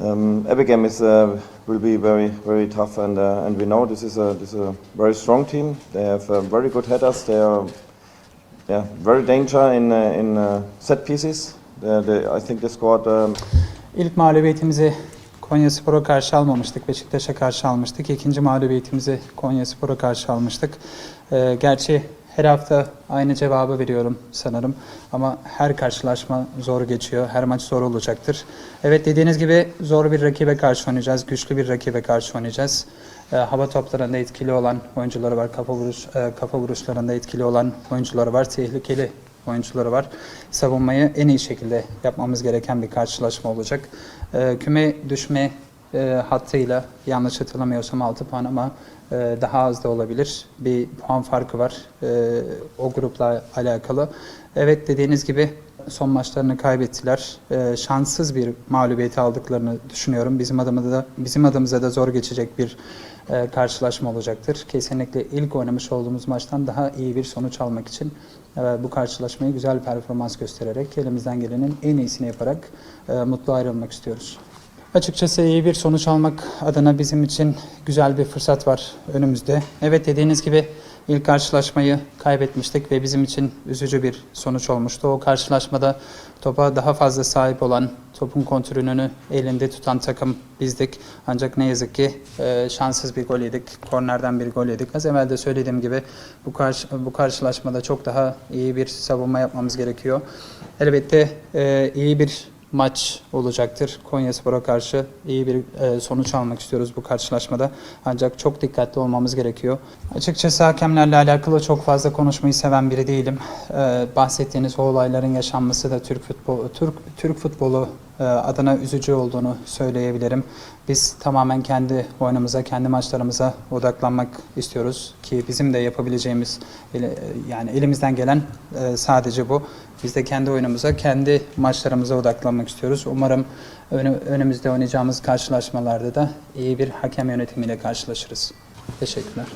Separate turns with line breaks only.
Um, is uh, will be very very tough, and uh, and we know this is a this is a very strong team. They have uh, very good headers. They are yeah very danger in uh, in uh, set pieces. They, they, I think they scored. Um,
İlk mağlubiyetimizi Konya Spor'a karşı almamıştık. Beşiktaş'a karşı almıştık. İkinci mağlubiyetimizi Konya Spor'a karşı almıştık. Ee, gerçi her hafta aynı cevabı veriyorum sanırım. Ama her karşılaşma zor geçiyor. Her maç zor olacaktır. Evet dediğiniz gibi zor bir rakibe karşı oynayacağız. Güçlü bir rakibe karşı oynayacağız. Ee, hava toplarında etkili olan oyuncuları var. Kafa, vuruş, e, kafa vuruşlarında etkili olan oyuncuları var. Tehlikeli oyuncuları var. Savunmayı en iyi şekilde yapmamız gereken bir karşılaşma olacak. Ee, küme düşme e, hattıyla yanlış hatırlamıyorsam 6 puan ama e, daha az da olabilir. Bir puan farkı var e, o grupla alakalı. Evet dediğiniz gibi son maçlarını kaybettiler. E, şanssız bir mağlubiyeti aldıklarını düşünüyorum. Bizim adımıza da bizim adımıza da zor geçecek bir e, karşılaşma olacaktır. Kesinlikle ilk oynamış olduğumuz maçtan daha iyi bir sonuç almak için e, bu karşılaşmayı güzel performans göstererek elimizden gelenin en iyisini yaparak e, mutlu ayrılmak istiyoruz. Açıkçası iyi bir sonuç almak adına bizim için güzel bir fırsat var önümüzde. Evet dediğiniz gibi ilk karşılaşmayı kaybetmiştik ve bizim için üzücü bir sonuç olmuştu. O karşılaşmada topa daha fazla sahip olan, topun kontrolünü elinde tutan takım bizdik. Ancak ne yazık ki e, şanssız bir gol yedik. Kornerden bir gol yedik. Az evvel de söylediğim gibi bu, karşı, bu karşılaşmada çok daha iyi bir savunma yapmamız gerekiyor. Elbette e, iyi bir maç olacaktır. Konya Spor'a karşı iyi bir e, sonuç almak istiyoruz bu karşılaşmada. Ancak çok dikkatli olmamız gerekiyor. Açıkçası hakemlerle alakalı çok fazla konuşmayı seven biri değilim. E, bahsettiğiniz o olayların yaşanması da Türk futbolu Türk Türk futbolu adına üzücü olduğunu söyleyebilirim. Biz tamamen kendi oyunumuza, kendi maçlarımıza odaklanmak istiyoruz ki bizim de yapabileceğimiz ele- yani elimizden gelen e, sadece bu. Biz de kendi oyunumuza, kendi maçlarımıza odaklanmak istiyoruz. Umarım önü- önümüzde oynayacağımız karşılaşmalarda da iyi bir hakem yönetimiyle karşılaşırız. Teşekkürler.